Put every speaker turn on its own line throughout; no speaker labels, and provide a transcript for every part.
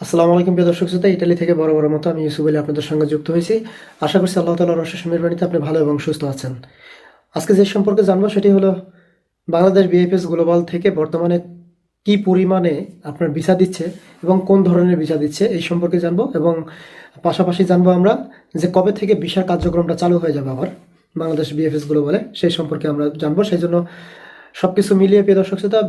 আসসালামু আলাইকুম প্রিয় দর্শক শ্রোতা ইটালি থেকে বড় বড় মতো আমি ইউসুফ আলী আপনাদের সঙ্গে যুক্ত হয়েছি। আশা করছি আল্লাহ তালার অশেষ মেহরবানিতে আপনি ভালো এবং সুস্থ আছেন। আজকে যে সম্পর্কে জানব সেটি হলো বাংলাদেশ বিএফএস গ্লোবাল থেকে বর্তমানে কি পরিমাণে আপনার ভিসা দিচ্ছে এবং কোন ধরনের ভিসা দিচ্ছে এই সম্পর্কে জানব এবং পাশাপাশি জানব আমরা যে কবে থেকে ভিসার কার্যক্রমটা চালু হয়ে যাবে আবার বাংলাদেশ বিএফএস গ্লোবালে, সেই সম্পর্কে আমরা জানব। সেই জন্য সবকিছু মিলিয়ে প্রিয় দর্শক শ্রোতা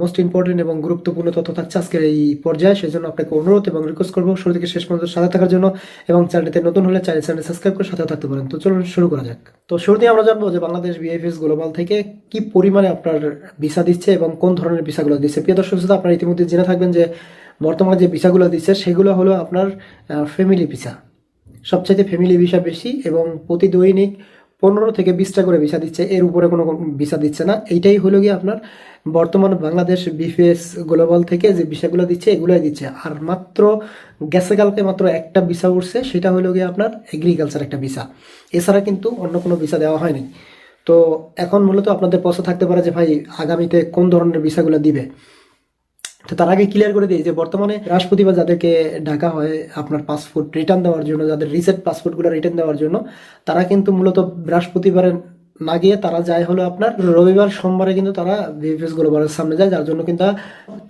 মোস্ট ইম্পর্টেন্ট এবং গুরুত্বপূর্ণ তথ্য থাকছে আজকের এই পর্যায়ে। সেই জন্য আপনাকে অনুরোধ এবং রিকোয়েস্ট করব শুরু থেকে শেষ পর্যন্ত সাথে থাকার জন্য এবং চ্যানেলটিতে নতুন হলে চ্যানেল চ্যানেল সাবস্ক্রাইব করে সাথেও থাকতে পারেন। তো চলুন শুরু করা যাক। তো শুরুতেই আমরা জানব যে বাংলাদেশ বিএফএস গ্লোবাল থেকে কি পরিমাণে আপনার ভিসা দিচ্ছে এবং কোন ধরনের ভিসাগুলো দিচ্ছে। প্রিয় দর্শক শ্রোতা, আপনারা ইতিমধ্যে জেনে থাকবেন যে বর্তমানে যে ভিসাগুলো দিচ্ছে সেগুলো হলো আপনার ফ্যামিলি ভিসা সবচাইতে ফ্যামিলি ভিসা বেশি এবং প্রতি দৈনিক পনেরো থেকে বিশটা করে ভিসা দিচ্ছে, এর উপরে কোনো ভিসা দিচ্ছে না। এইটাই হলো গিয়ে আপনার বর্তমান বাংলাদেশ বিফএস গ্লোবাল থেকে যে ভিসাগুলো দিচ্ছে, এগুলোই দিচ্ছে। আর মাত্র গেছে কালকে মাত্র একটা ভিসা উঠছে, সেটা হলো গিয়ে আপনার এগ্রিকালচার একটা ভিসা। এছাড়া কিন্তু অন্য কোনো ভিসা দেওয়া হয়নি তো এখন মূলত আপনাদের প্রশ্ন থাকতে পারে যে ভাই, আগামীতে কোন ধরনের ভিসাগুলো দিবে? তো তার আগে ক্লিয়ার করে দিই যে বর্তমানে রাষ্ট্রপতিবার যাদেরকে ডাকা হয় আপনার পাসপোর্ট রিটার্ন দেওয়ার জন্য, যাদের রিসেট পাসপোর্টগুলো রিটার্ন দেওয়ার জন্য, তারা কিন্তু মূলত বৃহস্পতিবারে না গিয়ে তারা যায় হলো আপনার রবিবার, সোমবারে কিন্তু তারা ভিএফএস গ্লোবালের সামনে যায়, যার জন্য কিন্তু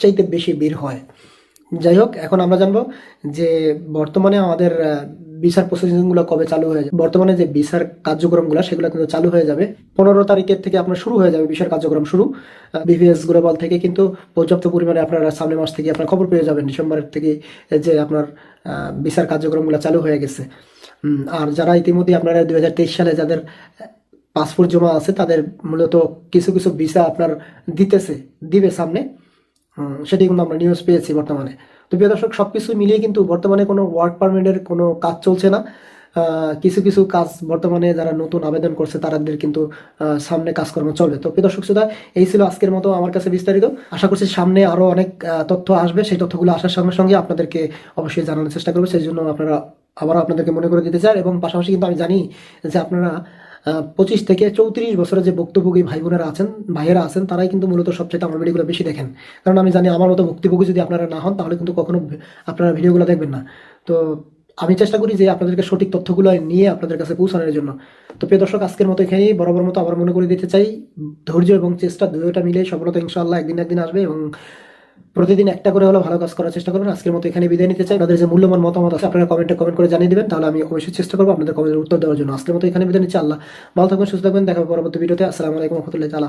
চাইতে বেশি ভিড় হয়। যাই হোক, এখন আমরা জানব যে বর্তমানে আমাদের ভিসার প্রসেসিংগুলো কবে চালু হয়ে যাবে? বর্তমানে যে ভিসার কার্যক্রমগুলো, সেগুলো কিন্তু চালু হয়ে যাবে। পনেরো তারিখের থেকে আপনার শুরু হয়ে যাবে ভিসার কার্যক্রম শুরু। বিভিএস গ্লোবাল থেকে কিন্তু পর্যাপ্ত পরিমাণে আপনারা সামনের মাস থেকে আপনার খবর পেয়ে যাবেন, ডিসেম্বরের থেকে যে আপনার ভিসার কার্যক্রমগুলো চালু হয়ে গেছে। আর যারা ইতিমধ্যে আপনারা দুই হাজার তেইশ সালে যাদের পাসপোর্ট জমা আছে, তাদের মূলত কিছু কিছু ভিসা আপনার দিতেছে, দিবে সামনে। সেটি কিন্তু আমরা নিউজ পেয়েছি বর্তমানে। তো প্রিয় দর্শক, সবকিছু মিলিয়ে কিন্তু বর্তমানে কোনো ওয়ার্ক পারমিটের কোনো কাজ চলছে না। কিছু কিছু কাজ বর্তমানে যারা নতুন আবেদন করছে, তাদের কিন্তু সামনে কাজকর্ম চলবে। তো প্রিয় দর্শক শ্রোতা, এই ছিল আজকের মতো আমার কাছে বিস্তারিত। আশা করছি সামনে আরও অনেক তথ্য আসবে। সেই তথ্যগুলো আসার সঙ্গে সঙ্গে আপনাদেরকে অবশ্যই জানানোর চেষ্টা করব। সেই জন্য আপনারা আবারও আপনাদেরকে মনে করে দিতে চান এবং পাশাপাশি কিন্তু আমি জানি যে আপনারা পঁচিশ থেকে চৌত্রিশ বছরের যে ভুক্তভোগী ভাই বোনেরা আছেন, ভাইয়েরা আছেন, তারাই কিন্তু মূলত সবচেয়ে আমার ভিডিওগুলো বেশি দেখেন। কারণ আমি জানি আমার মতো ভুক্তভোগী যদি আপনারা না হন, তাহলে কিন্তু কখনো আপনারা ভিডিওগুলো দেখবেন না। তো আমি চেষ্টা করি যে আপনাদেরকে সঠিক তথ্যগুলো নিয়ে আপনাদের কাছে পৌঁছানোর জন্য। তো প্রিয় দর্শক, আজকের মতো এখানেই বরাবর মতো আবার মনে করে দিতে চাই। ধৈর্য এবং চেষ্টা দুয়োটা মিলে সফলতা ইনশাআল্লাহ একদিন একদিন আসবে এবং প্রতিদিন একটা করে হলো ভালো কাজ করার চেষ্টা করবেন। আজকের মতো এখানে বিদায় নিতে চাই। আপনাদের যে মূল্যবান মতামত আছে, আপনারা কমেন্টে কমেন্ট করে জানিয়ে দেবেন। তাহলে আমি অবশ্যই চেষ্টা করব আপনাদের কমেন্টের উত্তর দেওয়ার জন্য। আজকের মতো এখানে বিদায় নিচ্ছি। আল্লাহ ভালো থাকবেন, সুস্থ থাকবেন। দেখা পরবর্তী ভিডিওতে। আসসালামু আলাইকুম রহমতুল্লাহ তালা